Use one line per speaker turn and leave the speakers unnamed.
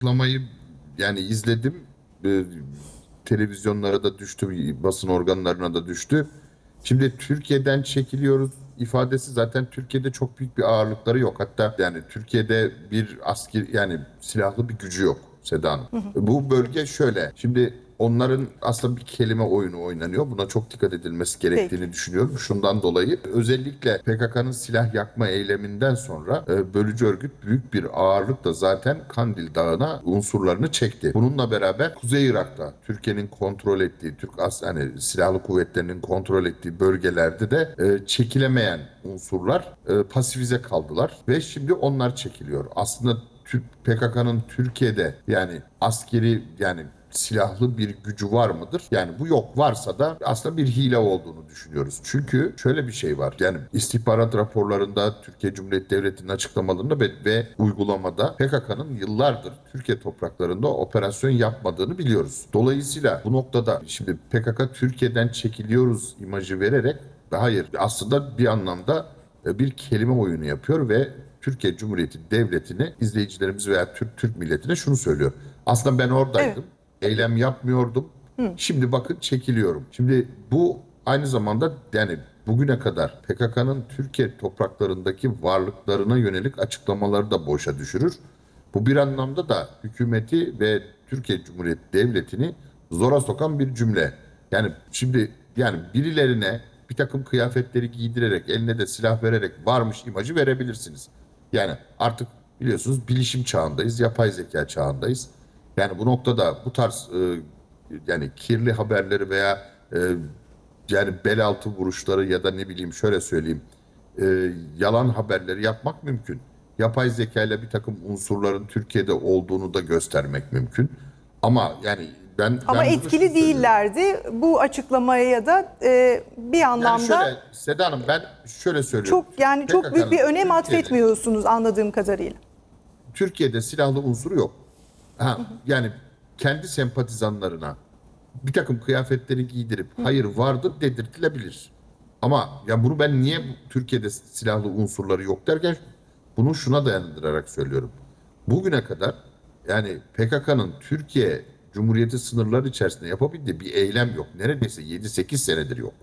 açıklamayı yani izledim. Ee, televizyonlara da düştü, basın organlarına da düştü. Şimdi Türkiye'den çekiliyoruz ifadesi zaten Türkiye'de çok büyük bir ağırlıkları yok. Hatta yani Türkiye'de bir asker yani silahlı bir gücü yok Seda Hanım. Bu bölge şöyle. Şimdi onların aslında bir kelime oyunu oynanıyor. Buna çok dikkat edilmesi gerektiğini düşünüyorum. Şundan dolayı özellikle PKK'nın silah yakma eyleminden sonra e, bölücü örgüt büyük bir ağırlıkla zaten Kandil Dağı'na unsurlarını çekti. Bununla beraber Kuzey Irak'ta Türkiye'nin kontrol ettiği, Türk as hani silahlı kuvvetlerinin kontrol ettiği bölgelerde de e, çekilemeyen unsurlar e, pasifize kaldılar ve şimdi onlar çekiliyor. Aslında PKK'nın Türkiye'de yani askeri yani silahlı bir gücü var mıdır? Yani bu yok varsa da aslında bir hile olduğunu düşünüyoruz. Çünkü şöyle bir şey var. Yani istihbarat raporlarında Türkiye Cumhuriyeti Devleti'nin açıklamalarında ve, ve uygulamada PKK'nın yıllardır Türkiye topraklarında operasyon yapmadığını biliyoruz. Dolayısıyla bu noktada şimdi PKK Türkiye'den çekiliyoruz imajı vererek hayır aslında bir anlamda e, bir kelime oyunu yapıyor ve Türkiye Cumhuriyeti Devleti'ni izleyicilerimiz veya Türk Türk milletine şunu söylüyor. Aslında ben oradaydım. Eylem yapmıyordum. Şimdi bakın çekiliyorum. Şimdi bu aynı zamanda yani bugüne kadar PKK'nın Türkiye topraklarındaki varlıklarına yönelik açıklamaları da boşa düşürür. Bu bir anlamda da hükümeti ve Türkiye Cumhuriyeti Devleti'ni zora sokan bir cümle. Yani şimdi yani birilerine bir takım kıyafetleri giydirerek, eline de silah vererek varmış imajı verebilirsiniz. Yani artık biliyorsunuz bilişim çağındayız, yapay zeka çağındayız. Yani bu noktada bu tarz e, yani kirli haberleri veya e, yani bel altı vuruşları ya da ne bileyim şöyle söyleyeyim e, yalan haberleri yapmak mümkün. Yapay zeka ile bir takım unsurların Türkiye'de olduğunu da göstermek mümkün. Ama yani ben
Ama
ben
etkili değillerdi. Bu açıklamaya da e, bir
Yani
anlamda
şöyle Seda Hanım ben şöyle söylüyorum.
çok yani çok büyük bir
PKK'nın
önem atfetmiyorsunuz anladığım kadarıyla.
Türkiye'de silahlı unsuru yok. Ha, yani kendi sempatizanlarına bir takım kıyafetleri giydirip hayır vardır dedirtilebilir. Ama ya bunu ben niye Türkiye'de silahlı unsurları yok derken bunu şuna dayandırarak söylüyorum. Bugüne kadar yani PKK'nın Türkiye Cumhuriyeti sınırları içerisinde yapabildiği bir eylem yok. Neredeyse 7-8 senedir yok.